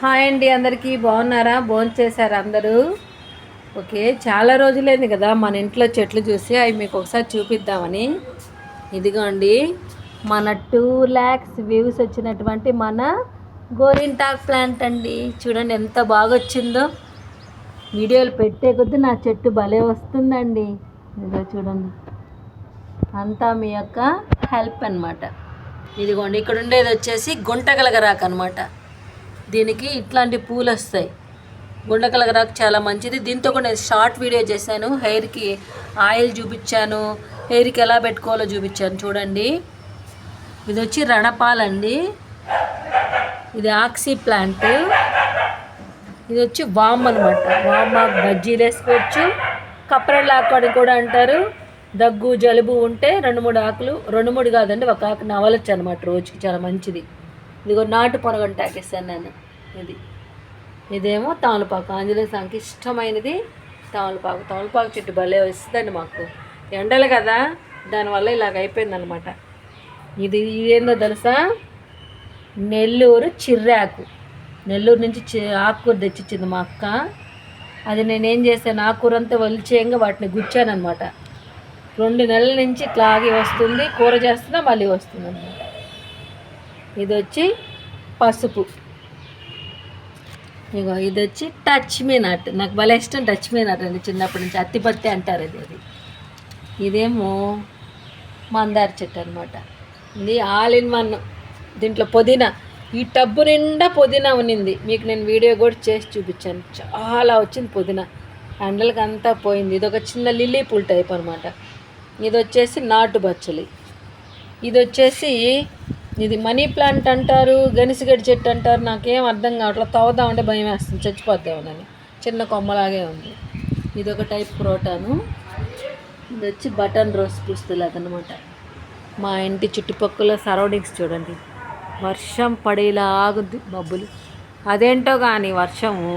Hi అండి అందరికీ బాగున్నారా? భోజనం చేశారు అందరూ? ఓకే చాలా రోజులైంది కదా మన ఇంట్లో చెట్లు చూసి అవి మీకు ఒకసారి చూపిద్దామని. ఇదిగోండి మన టూ ల్యాక్స్ వ్యూస్ వచ్చినటువంటి మన గోరింటాక్ ప్లాంట్ అండి. చూడండి ఎంత బాగా వచ్చిందో వీడియోలు పెట్టే కొద్దీ నా చెట్టు భలే వస్తుందండి. ఇదిగో చూడండి. అంతా మీ యొక్క హెల్ప్ అన్నమాట. ఇదిగోండి ఇక్కడ ఉండేది వచ్చేసి గుంటగలగరాకు అనమాట దీనికి ఇట్లాంటి పూలు వస్తాయి. గుండకలగరాకు చాలా మంచిది. దీంతో కూడా నేను షార్ట్ వీడియో చేశాను. హెయిర్కి ఆయిల్ చూపించాను. హెయిర్కి ఎలా పెట్టుకోవాలో చూపించాను. చూడండి. ఇది వచ్చి రణపాలండి. ఇది ఆక్సీ ప్లాంట్. ఇది వచ్చి వామ్ అనమాట వామ్ బజ్జీలు వేసుకోవచ్చు. కప్రళ్ళాకు అని కూడా అంటారు. దగ్గు జలుబు ఉంటే రెండు మూడు ఆకులు రెండు మూడు కాదండి ఒక ఆకు నవలొచ్చు అనమాట రోజుకి. చాలా మంచిది. ఇదిగో నాటు పొనగంట ఆకేసాను నేను. ఇది. ఇదేమో తామలపాకు ఆంజనేయ స్వామికి ఇష్టమైనది తామలపాకు తామలపాకు చెట్టు భలే వస్తుందండి మాకు. ఎండలు కదా దానివల్ల ఇలాగ అయిపోయిందనమాట. ఇది ఇదేందో తెలుసా? నెల్లూరు చిర్రాకు. నెల్లూరు నుంచి చి ఆకుకూర తెచ్చిచ్చింది మా అక్క. అది నేనేం చేశాను? ఆకుకూర అంతా వలిచేయంగా వాటిని గుచ్చాను అనమాట రెండు నెలల నుంచి ఇట్లాగే వస్తుంది. కూర చేస్తున్నా మళ్ళీ వస్తుంది అనమాట ఇది వచ్చి పసుపు. ఇగో ఇది వచ్చి టచ్ మీ నట్ నాకు భలే ఇష్టం టచ్ మీ నట్ అండి చిన్నప్పటి నుంచి. అత్తిపత్తి అంటారు ఇది అది. ఇదేమో మందార చెట్టు అనమాట ఇది ఆల్ ఇన్ వన్ దీంట్లో పుదీనా. ఈ టబ్బు నిండా పుదీనా ఉన్నింది. మీకు నేను వీడియో కూడా చేసి చూపించాను. చాలా వచ్చింది పుదీనా. ఎండలకి అంతా పోయింది. ఇది ఒక చిన్న లిల్లీ పూల్ టైప్ అనమాట ఇది వచ్చేసి నాటు బచ్చలి ఇది వచ్చేసి ఇది మనీ ప్లాంట్ అంటారు గనిసిగడ్డి చెట్టు అంటారు నాకేం అర్థం కావట్లేదు తవ్వుదామంటే భయం వేస్తుంది. చచ్చిపోద్దామని చిన్న కొమ్మలాగే ఉంది. ఇది ఒక టైప్ ప్రోటాను. ఇది వచ్చి బటన్ రోజ్ పుస్తులు అదనమాట మా ఇంటి చుట్టుపక్కల సరౌండింగ్స్ చూడండి. వర్షం పడేలాగుంది మబ్బులు. అదేంటో కానీ వర్షము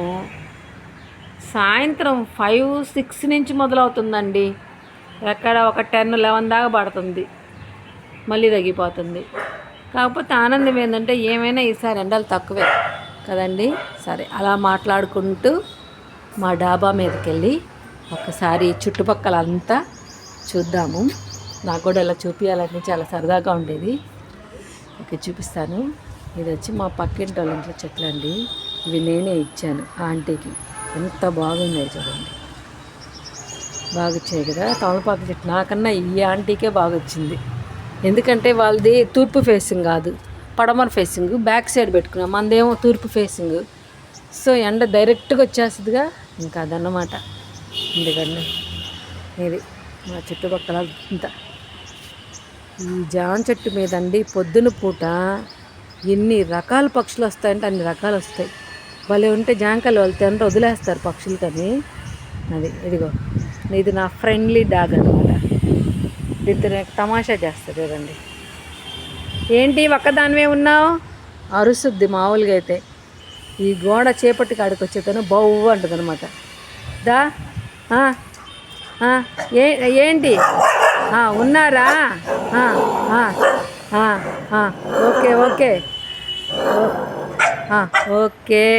సాయంత్రం ఫైవ్ సిక్స్ నుంచి మొదలవుతుందండి. ఎక్కడ ఒక టెన్ లెవెన్ దాకా పడుతుంది. మళ్ళీ తగ్గిపోతుంది. కాకపోతే ఆనందం ఏంటంటే ఏమైనా ఈసారి ఎండలు తక్కువే కదండి. సరే అలా మాట్లాడుకుంటూ మా డాబా మీదకి వెళ్ళి ఒకసారి చుట్టుపక్కల అంతా చూద్దాము. నాకు కూడా ఇలా చూపించాలని చాలా సరదాగా ఉండేది. ఓకే చూపిస్తాను. ఇది వచ్చి మా పక్కింటి వాళ్ళ ఇంట్లో చెట్లు అండి. ఇవి నేనే ఇచ్చాను ఆ ఆంటీకి. ఎంత బాగున్నాయి చూడండి. బాగా వచ్చాయి కదా తమలపాకు చెట్టు నాకన్నా ఈ ఆంటీకే బాగా వచ్చింది ఎందుకంటే వాళ్ళది తూర్పు ఫేసింగ్ కాదు పడమర ఫేసింగ్ బ్యాక్ సైడ్ పెట్టుకున్నాం. మనదేమో తూర్పు ఫేసింగ్ సో ఎండ డైరెక్ట్గా వచ్చేస్తుందిగా ఇంకా అదన్నమాట. ఎందుకండి ఇది మా చుట్టుపక్కల ఇంత ఈ జామ చెట్టు మీద అండి పొద్దున పూట ఎన్ని రకాల పక్షులు వస్తాయంటే అన్ని రకాలు వస్తాయి. భలే ఉంటే జాంకాయలు వాళ్ళు అంటే వదిలేస్తారు పక్షులు కానీ. అది ఇదిగో ఇది నా ఫ్రెండ్లీ డాగ్ అనమాట ఇద్దరు తమాషా చేస్తారు రండి ఏంటి ఒక్కదానివే ఉన్నావు? అరుసుద్ది మామూలుగా అయితే. ఈ గోడ చేపట్టి కాడికి వచ్చేతను బౌ అంటుంది అనమాట దా ఏ ఏంటి? ఉన్నారా? Okay okay. ఓ- ఓకే.